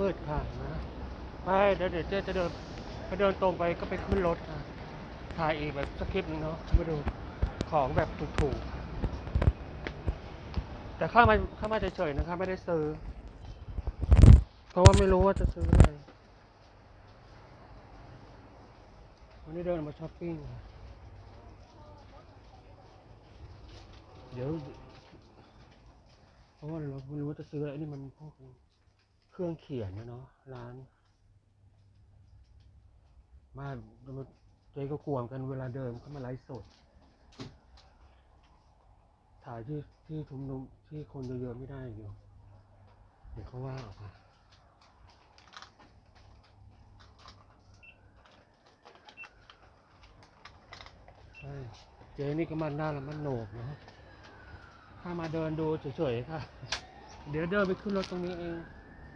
มืดๆค่ะนะไปเดี๋ยวเดี๋ยวเจ๊จะเดินไปเดินตรงไปก็ไปขึ้นรถค่ะถ่ายอีกแบบสักคลิปนึงเนาะมาดูของแบบถูกๆ แต่ข้ามาข้ามาเฉยๆนะคะไม่ได้ซื้อ เพราะว่าไม่รู้ว่าจะซื้ออะไรวันนี้เดินมาช้อปปิ้งเดี๋ยวเพราะว่าเราไม่รู้ว่าจะซื้ออะไรนี่มันพวก เครื่องเขียนนะเนาะร้านมาเจ๊ก็กลัวกันเวลาเดินเข้ามาไลฟ์สด ถ่ายที่ที่ชุมนุมที่คนเยอะๆไม่ได้อยู่เดี๋ยวเขาว่าออกมาใช่เจ๊นี่ก็มันหน้าแล้วมันโหนกนะถ้ามาเดินดูเฉยๆค่ะ เดี๋ยวเดินไปขึ้นรถตรงนี้เอง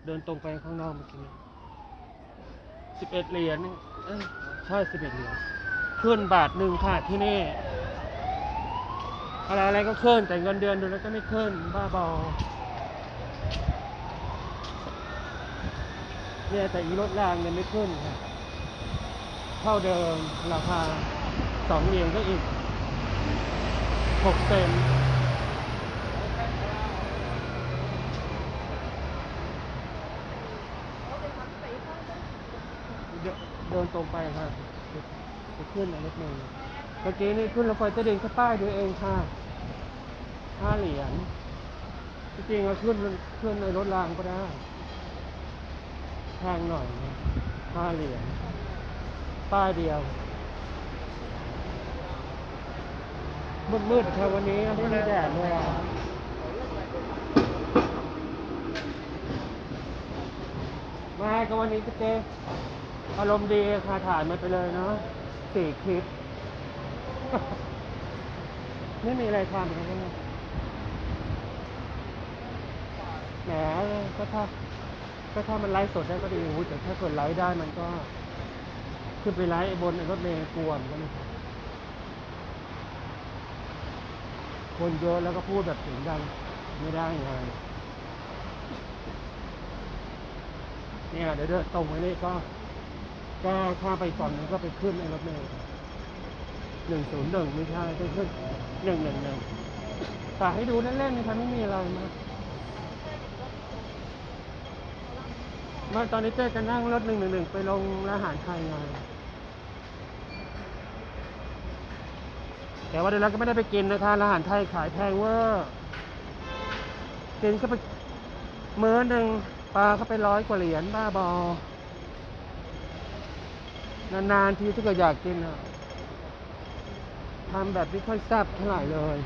เดินตรงไปข้างนอกเมื่อกี้สิบเอ็ดเหรียญเอ้ยใช่สิบเอ็ดเหรียญขึ้นบาทหนึ่งค่ะที่นี่ อะไรอะไรก็ขึ้นแต่เงินเดือนดูแล้วจะไม่ขึ้นบ้าบอเนี่ยแต่อีรถรางเนี่ยไม่ขึ้นค่ะเท่าเดิมราคาสองเหรียญก็อีกหกเซน เดินตรงไปค่ะจะขึ้นอะไรนิดนึงเมื่อกี้นี่ขึ้นรถไฟใต้ดินแค่ป้ายเดียเองค่ะห้าเหรียญจริงๆเราขึ้นขึ้นในรถรางก็ได้แพงหน่อยห้าเหรียญป้ายเดียวมืดๆครับวันนี้ไม่มีแดดเลยอะมาก็วันนี้ก็เจ๊ อารมณ์ดีค่ะถ่ายมาไปเลยเนาะสี่คลิป ไม่มีอะไรทำเนี่ยแหมก็ถ้าก็ถ้ามันไลฟ์สดได้ก็ดีแต่ถ้าเกิดไลฟ์ได้มันก็ ขึ้นไปไลฟ์บนรถเมล์กวนกันนะครับคนเยอะแล้วก็พูดแบบเสียงดังไม่ได้ไงเนี่ยเดี๋ยวเดินตรงไปนี่ก็ ก็ข้ามไปฝั่งนึงก็ไปขึ้นในรถเมล์หนึ่งศูนย์หนึ่งไม่ใช่ต้องขึ้นหนึ่งหนึ่งหนึ่งแต่ให้ดูเล่นๆนะครับไม่มีอะไรมากมาตอนนี้เจ๊จะนั่งรถหนึ่งหนึ่งหนึ่งไปลงร้านอาหารไทยไงแต่ว่าเดี๋ยวเราก็ไม่ได้ไปกินนะคะร้านอาหารไทยขายแพงเวอร์กินก็ไปมื้อหนึ่งปลาเขาไปร้อยกว่าเหรียญบ้าบอ นานๆทีถ้าเกิดอยากกินอะทำแบบไม่ค่อยแซ่บเท่าไหร่เลย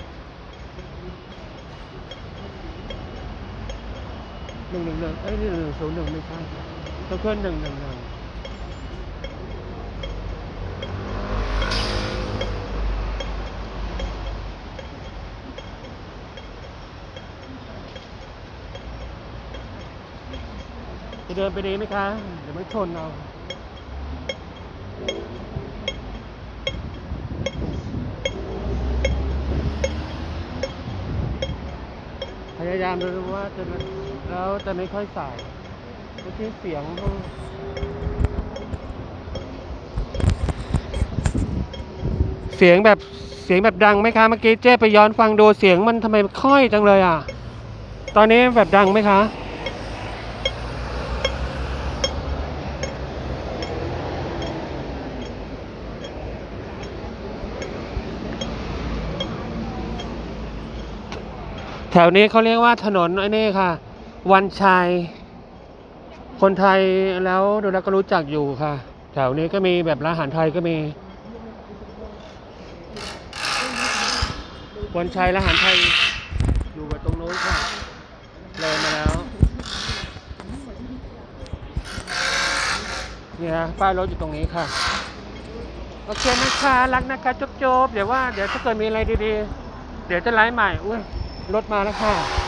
หนึ่งหนึ่งหนึ่งเอ้ยหนึ่งหนึ่งศูนย์หนึ่งไม่ใช่ต้องเคลื่อนหนึ่งหนึ่งหนึ่งจะเดินไปดีไหมคะ เดี๋ยวไม่ชนเอา ยายามดูว่าจะแล้วจะไม่ค่อยสายเมื่อกี้เสียงเขาเสียงแบบเสียงแบบดังไหมคะเมื่อกี้เจ๊ไปย้อนฟังดูเสียงมันทำไมค่อยจังเลยอะ ตอนนี้แบบดังไหมคะ แถวนี้เขาเรียกว่าถนนไอ้นี่ค่ะ วันชัย คนไทยแล้วดูแลก็รู้จักอยู่ค่ะ แถวนี้ก็มีแบบร้านอาหารไทยก็มี วันชัยร้านอาหารไทยอยู่กับตรงโน้นค่ะเลยมาแล้วเนี่ยป้ายรถอยู่ตรงนี้ค่ะ โอเคนะคะ รักนะคะจบๆเดี๋ยวว่า เดี๋ยวถ้าเกิดมีอะไรดีๆ เดี๋ยวจะไลฟ์ใหม่ อุ้ย รถมาแล้วค่ะ